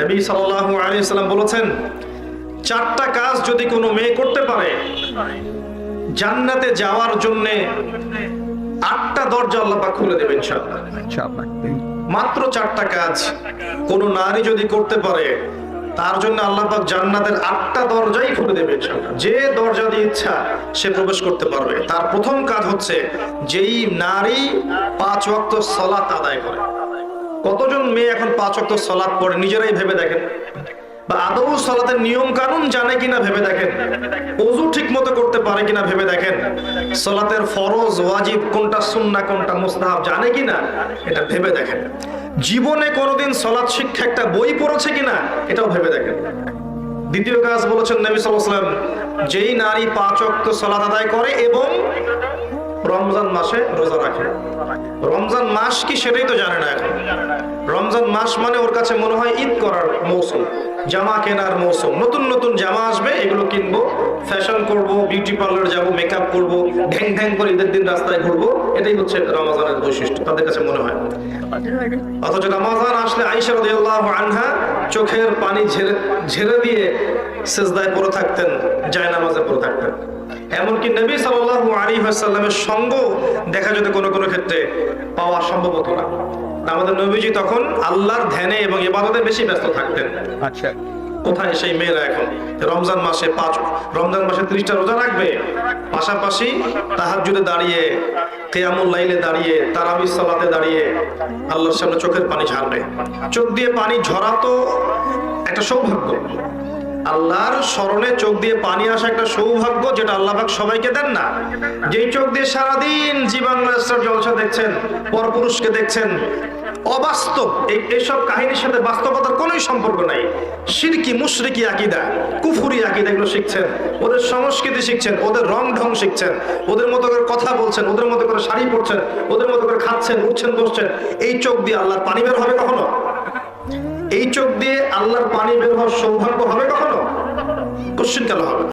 নবী সাল্লাল্লাহু আলাইহি সাল্লাম বলেছেন চারটা কাজ যদি কোনো মেয়ে করতে পারে জান্নাতে যাওয়ার জন্য আটটা দরজা আল্লাহ পাক খুলে দেবেন ইনশাআল্লাহ। মাত্র চারটা কাজ কোন নারী যদি করতে পারে তার জন্য আল্লাহ পাক জান্নাতের আটটা দরজাই খুলে দেবে যে দরজা দিয়ে ইচ্ছা সে প্রবেশ করতে পারবে। তার প্রথম কাজ হচ্ছে যেই নারী পাঁচ ওয়াক্ত সালাত আদায় করে। কতজন মেয়ে এখন পাঁচ ওয়াক্ত সালাত পড়ে? নিজেরাই ভেবে দেখেন। বা আদৌ সালাতের নিয়ম কানুন জানে কিনা ভেবে দেখেন? অজু ঠিক মতো করতে পারে কিনা ভেবে দেখেন? সালাতের ফরজ, ওয়াজিব কোনটা সুন্নাহ, কোনটা মুস্তাহাব জানে কিনা? এটা ভেবে দেখেন। জীবনে কোনোদিন সলাৎ শিক্ষা একটা বই পড়েছে কিনা? এটাও ভেবে দেখেন। দ্বিতীয় কাজ বলেছেন নবী আলাইহি যেই নারী পাঁচ ওয়াক্ত সালাত আদায় করে এবং রমজান মাসে রোজা রাখে। রমজান মাস কি সেটাই তো জানে না এখন। রমজান মাস মানে ওর কাছে মনে হয় ঈদ করার মৌসুম, জামা কেনার মৌসুম। নতুন নতুন জামা আসবে, এগুলো কিনবো, ফ্যাশন করব বিউটি পার্লার যাব মেকআপ করব, ঢ্যাং ঢ্যাং করে ঈদের দিন রাস্তায় ঘুরবো, এটাই হচ্ছে রমজানের বৈশিষ্ট্য, তাদের কাছে মনে হয়। অথচ রমাজান আসলে রাদিয়াল্লাহু আনহা চোখের পানি ঝেড়ে ঝেড়ে দিয়ে সেজদায় পড়ে থাকতেন, জায়নামাজে পড়ে থাকতেন। এমনকি নবী সাল্লাল্লাহু আলাইহি ওয়াসাল্লামের সঙ্গ দেখা যেত কোনো কোনো ক্ষেত্রে পাওয়া সম্ভব হতো না। আমাদের নবীজি তখন আল্লাহর ধ্যানে এবং ইবাদতে বেশি ব্যস্ত থাকতেন। আচ্ছা। কোথায় সেই মেয়েরা এখন? রমজান মাসে পাঁচ রমজান মাসে ত্রিশটা রোজা রাখবে? পাশাপাশি তাহাজ্জুদে দাঁড়িয়ে কেয়ামুল লাইলে দাঁড়িয়ে তারাবিস সালাতে দাঁড়িয়ে আল্লাহর সামনে চোখের পানি ঝাড়বে। চোখ দিয়ে পানি ঝরা তো একটা সৌভাগ্য। আল্লাহর স্মরণে চোখ দিয়ে পানি আসা একটা সৌভাগ্য যেটা আল্লাহ সবাইকে দেন না। যেই চোখ দিয়ে সারাদিন জি বাংলা স্টার জলসা দেখছেন, পরপুরুষকে দেখছেন, অবাস্তব। এই এইসব কাহিনীর সাথে বাস্তবতার কোনোই সম্পর্ক নাই। সিরকি, মুশরিকি আকিদা, কুফুরি আকিদা এগুলো শিখছেন, ওদের সংস্কৃতি শিখছেন, ওদের রং ঢং শিখছেন, ওদের মতো করে কথা বলছেন, ওদের মতো করে শাড়ি পরছেন, ওদের মতো করে খাচ্ছেন, উঠছেন, বসছেন, এই চোখ দিয়ে আল্লাহর পানি বের হবে কখনো? এই চোখ দিয়ে আল্লাহর পানি বের হওয়ার সৌভাগ্য হবে কখনো? কোশ্চিন কেন হবে?